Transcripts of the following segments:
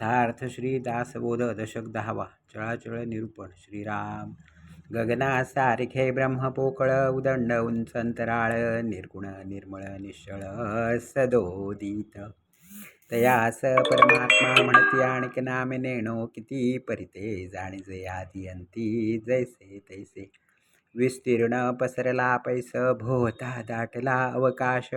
सार्थ श्री दासबोध दशक दहावा चळाचळ निरूपण श्रीराम. गगना सारखे ब्रह्म पोकळ उदंड उंच अंतराळ निर्गुण निर्मळ निश्चळ सदोदित. तयास परमात्मा म्हणती आणिक नामे नेणो किती परिते जाणीजे आदी अंती जैसे तैसे. विस्तीर्ण पसरला पैस भोवता दाटला अवकाश.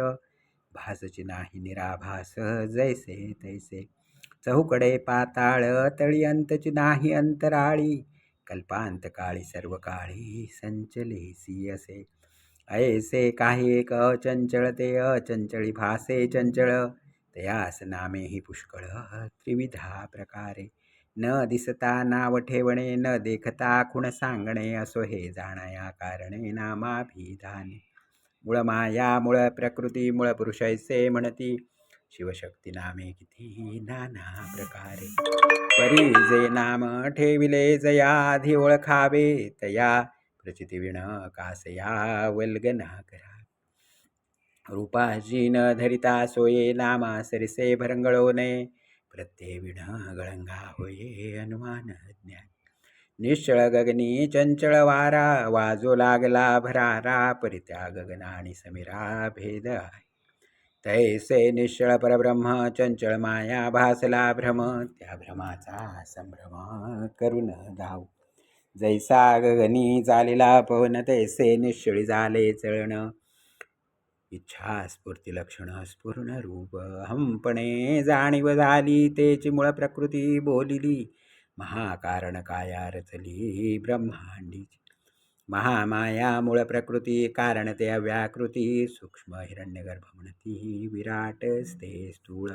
भासची नाही निराभास जैसे तैसे. चहूकडे पाताळ तळी अंतची नाही अंतराळी. कल्पांत काळी सर्व काळी संचलेसी असे ऐसे काही एक अचंचळ ते अचंचळी भासे चंचळ. तयास नामे ही पुष्कळ त्रिविधा प्रकारे. न दिसता नाव ठेवणे न देखता खुण सांगणे असो हे जाणया कारणे नामाभिधाने. मूळ माया मूळ प्रकृती मूळ पुरुषैसे म्हणती. शिवशक्ती नामे किती नाना प्रकारे. परी जे नाम ठेविले जयाधी ओळखावे तया. प्रचिती विण कासया वल्गना करा. रूपाची न धरिता सोये नामा सरिसे भरंगळोने. प्रत्यय विण गळंगा होये अनुमान ज्ञान. निश्चळ गगनी चंचळ वारा वाजो लागला भरारा. परित्या गगना आणि समीरा भेद आहे. तैसे निश्चळ परब्रह्म चंचळ माया भासला भ्रम त्या भ्रमाचा संभ्रम करून धाव. जैसा गगनी चालिला पवन तैसे निश्चळी झाले चळण. इच्छा स्फूर्ती लक्षण स्फुर्ण रूप हंपणे जाणीव झाली तेची मूळ प्रकृती बोलिली. महाकारण काया रचली ब्रह्मांडीची. महामाया मूळ प्रकृती कारण ते अव्याकृती सूक्ष्म हिरण्यगर्भ म्हणती विराट स्थूळ.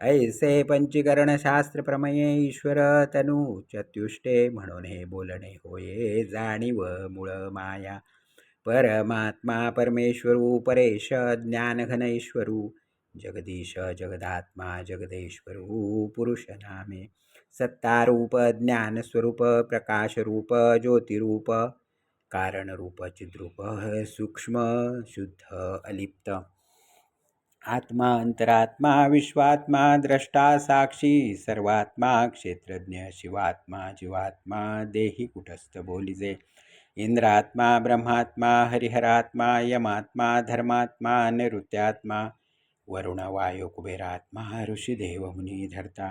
ऐसे पंचीकरण शास्त्र प्रमये ईश्वर तनु चत्युष्टे म्हणून हे बोलणे होये जाणीव मूळ माया. परमात्मा परमेश्वरू परेश ज्ञानघन ईश्वरू जगदीश जगदात्मा जगदेश्वरू पुरुष नामे. सत्तारूप ज्ञानस्वरूप प्रकाशरूप ज्योतिरूप. कारणरूप चिद्रूप सूक्ष्म शुद्ध अलिप्त। आत्मा अंतरात्मा विश्वात्मा द्रष्टा साक्षी सर्वात्मा क्षेत्रज्ञ शिवात्मा जीवात्मा देही कुटस्थ बोलिजे। इंद्रात्मा ब्रह्मात्मा हरिहरात्मा यमात्मा धर्मात्मा नैऋत्यात्मा वरुण वायु कुबेरात्मा ऋषिदेव मुनी धरता।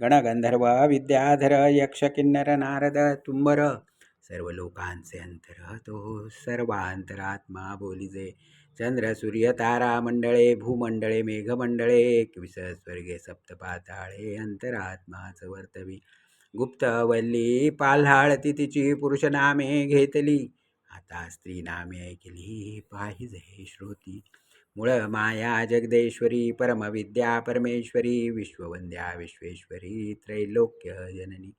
गणगंधर्व विद्याधर यक्ष किन्नर नारद तुंबर सर्व लोकांचे अंतर तो सर्वांतरात्मा बोलिजे चंद्र सूर्य तारा मंडळे भूमंडळे मेघमंडळे एकविस स्वर्गे सप्तपाताळे अंतरात्माच वर्तवी. गुप्तवल्ली पाल्हाळती तिची पुरुष नामे घेतली. आता स्त्री नामे ऐकली पाहिजे श्रोती. मूळ माया जगदेश्वरी परमविद्या परमेश्वरी विश्ववंद्या विश्वेश्वरी त्रैलोक्य जननी.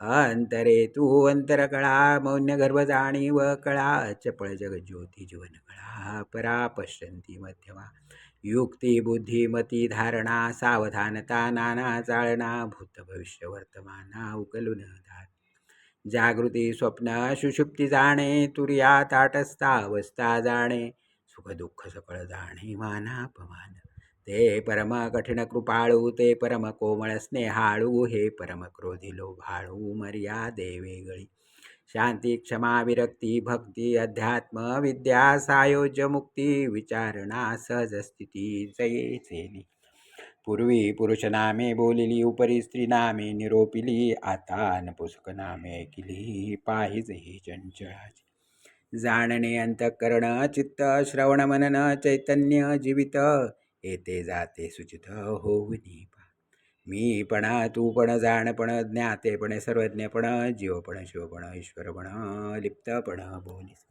अंतरे तू अंतरकळा मौन्य गर्भ जाणीव कळा चपळ जगज्योती जीवन कळा परा पश्यंती मध्यमा युक्ती बुद्धी मती धारणा सावधानता नाना चाळणा भूत भविष्य वर्तमाना उकलून धार जागृती स्वप्न सुषुप्ती जाणे तुर्या ताटस्था अवस्था जाणे सुख दुःख सकळ जाणे मानापमान. ते परम कठीण कृपाळू ते परम कोमळ स्नेहाळू हे परम क्रोधी लोभाळू मर्यादे वेगळी. शांती क्षमा विरक्ती भक्ती अध्यात्म विद्या सायोज्य मुक्ती विचारणा सहज स्थिती जयेचेली पूर्वी पुरुष नामे बोलिली उपरी स्त्री नामे निरोपिली आता नपुसक नामे ऐकिली पाहिजे ही चंचळाची. जाणणे अंतःकरण चित्त श्रवण मनन चैतन्य जीवित येते जाते सुचित होऊनी पा. मीपणा तूपण जाणपण ज्ञातेपण सर्वज्ञपण जीवपण शिवपण ईश्वरपण लिप्तपण बोलीस.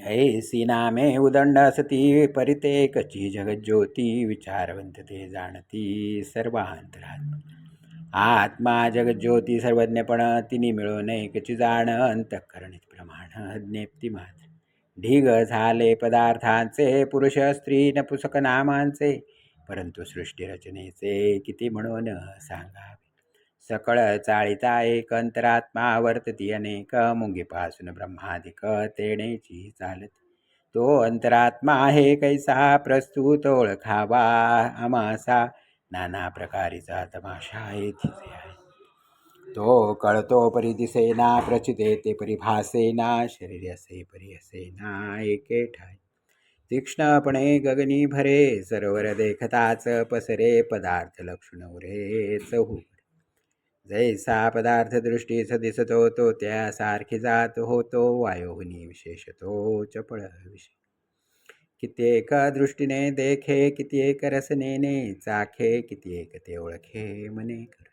ऐसी नामे उदंड असती परिते कची जगज्योती विचारवंत ते जाणती सर्वांतरात्मा. आत्मा जगज्योती सर्वज्ञपण तिने मिळून एकची जाण अंतःकरणित प्रमाण ज्ञप्ती मात्र ढीग झाले पदार्थांचे पुरुष स्त्री नपुसक नामांचे. परंतु सृष्टी रचनेचे किती म्हणून सांगावे? सकळ चाळीता एक अंतरात्मा वर्तती अनेक मुंगीपासून ब्रह्माधिक तेणेची चालत. तो अंतरात्मा आहे कैसा प्रस्तुत ओळखावा आमासा. नाना प्रकारीचा तमाशा येथे. आहे तो कळतो परी दिसेना प्रचिते ते परिभासेना शरीर असे परी असेना एके ठाय. तीक्ष्णपणे गगनी भरे सरोवर देखताच पसरे पदार्थ लक्षण उरे चहू जैसा पदार्थ दृष्टीस दिसतो तो त्यासारखी जात होतो वायोहुनी विशेषतो चपळ विशेष. कित्येक दृष्टीने देखे कित्येक रसनेने चाखे कित्येक ते ओळखे मने कर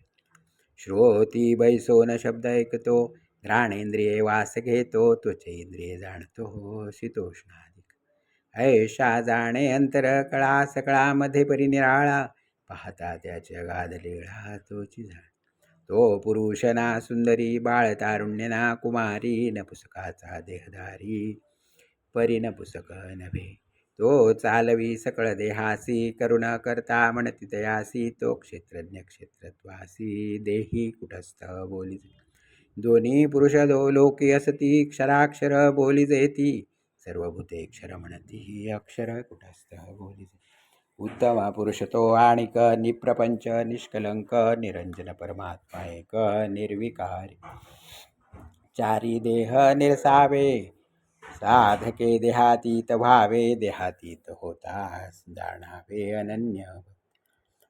श्रोती बैसोन शब्द ऐकतो घ्राणेंद्रिये वास घेतो त्वचेंद्रिये जाणतो शीतोष्णाधिक ऐशा जाणे अंतर कळा सकळामध्ये परिनिराळा पाहता त्याच्या गादलीळा तोची झाड. तो पुरुषना सुंदरी बाळ तारुण्यना कुमारी न पुस्तकाचा देहधारी परी नव्हे तो चालवी सकळ देहासी करुण करता म्हणती तयासी तो क्षेत्रज्ञ क्षेत्रत्वासी देही कुटस्थ बोली दोन्ही पुरुष दो लोकी असती क्षराक्षर बोली जेती सर्वभूते क्षर म्हणती अक्षर कुटस्थ बोली उत्तम पुरुष तो आणिक निप्रपंच निष्कलंक निरंजन परमात्मा एक निर्विकारी. चारी देह निरसावे साधके देहातीत व्हावे देहातीत होतास जाणावे अनन्य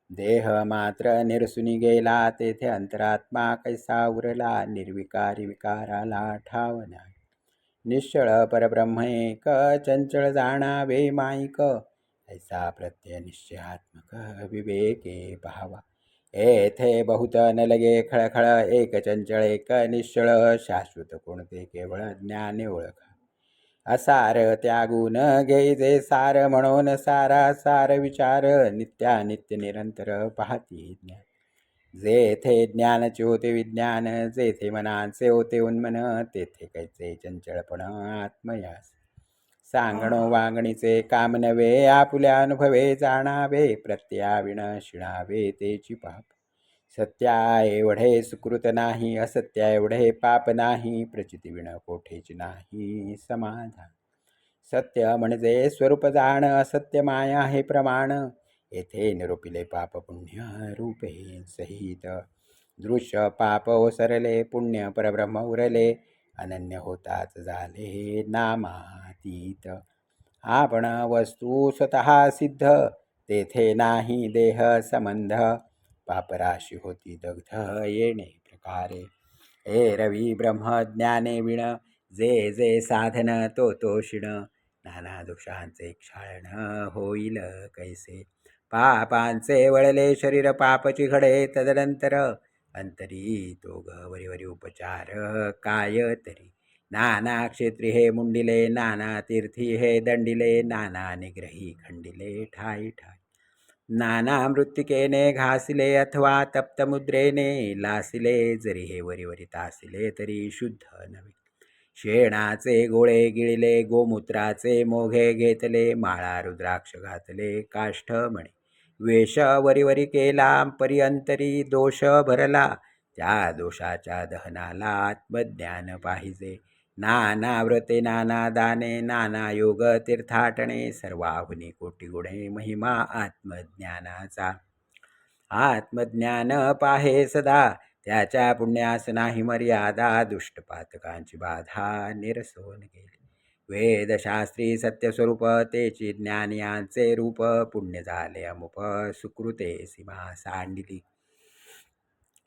देह मात्र निरसुनी गेला तेथे अंतरात्मा कैसा उरला निर्विकारी विकाराला ठावना निश्चळ परब्रह्मेक चंचळ जाणावे माईक ऐसा प्रत्यय निश्चयात्मक विवेके पाहावा येथे बहुत न लगे खळखळ एक चंचळ एक निश्चळ शाश्वत कोणते केवळ ज्ञाने ओळखा। असार त्यागून घ्यायचे सार म्हणून सारा सार विचार नित्या नित्य निरंतर पाहती ज्ञान. जेथे ज्ञानाचे होते विज्ञान जेथे मनाचे होते उन्मन तेथे कैचे चंचळपण आत्मयास. सांगणो वागणीचे काम नव्हे आपुल्या अनुभवे जाणावे प्रत्याविण शिणावे तेची पाप. सत्या एवढे सुकृत नाही असत्या एवढे पाप नाही प्रचितीविण कोठेच नाही समाधान. सत्य म्हणजे स्वरूप जाण असत्य माया हे प्रमाण. येथे निरूपिले पाप पुण्य रूपे सहित. दृश्य पाप ओसरले पुण्य परब्रह्म उरले अनन्य होताच झाले नामातीत. आपण वस्तू स्वतः सिद्ध तेथे नाही देह संबंध. पापराशी होती दग्ध येणे प्रकारे। हे रवी ब्रह्मज्ञाने विण जे जे साधन तो तो शिण। नाना दोषांचे क्षाळण होईल कैसे? पापांचे वळले शरीर पापची घडे तदनंतर। अंतरी तो ग वरी वरी उपचार काय तरी? नाना क्षेत्री हे मुंडिले नाना तीर्थी हे दंडिले नाना निग्रही खंडिले ठाई ठाई। नाना मृत्तिकेने घासिले अथवा तप्तमुद्रेने लासिले जरी हे वरीवरी तासिले तरी शुद्ध नव्हे. शेणाचे गोळे गिळले गोमूत्राचे मोघे घेतले माळा रुद्राक्ष घातले काष्ठ म्हणे. वेश वरीवरी केला पर्यंतरी दोष भरला त्या दोषाच्या दहनाला आत्मज्ञान पाहिजे. नाना व्रते नाना दाने नाना योग तीर्थाटणे सर्वाहुनी कोटी गुणे महिमा आत्मज्ञानाचा. आत्मज्ञान पाहे सदा त्याच्या पुण्यास नाही मर्यादा दुष्टपातकांची बाधा निरसोन गेली वेदशास्त्री सत्यस्वरूप तेची ज्ञानियांचे रूप पुण्य झाले अमुप सुकृते सीमा सांडिली.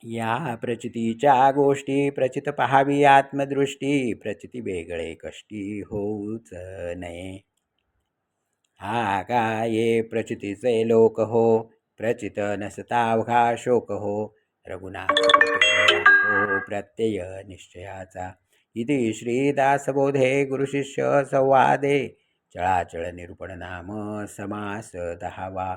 या प्रचितीच्या गोष्टी प्रचित पहावी आत्मदृष्टी प्रचिती वेगळे कष्टी होऊच नये. हा काय ये प्रचितीचे लोक हो प्रचित नसतावघा शोक हो रघुनाथ हो प्रत्यय निश्चयाचा. इति श्रीदासबोधे गुरुशिष्य संवादे चळाचळ निरूपण नाम समास दहावा.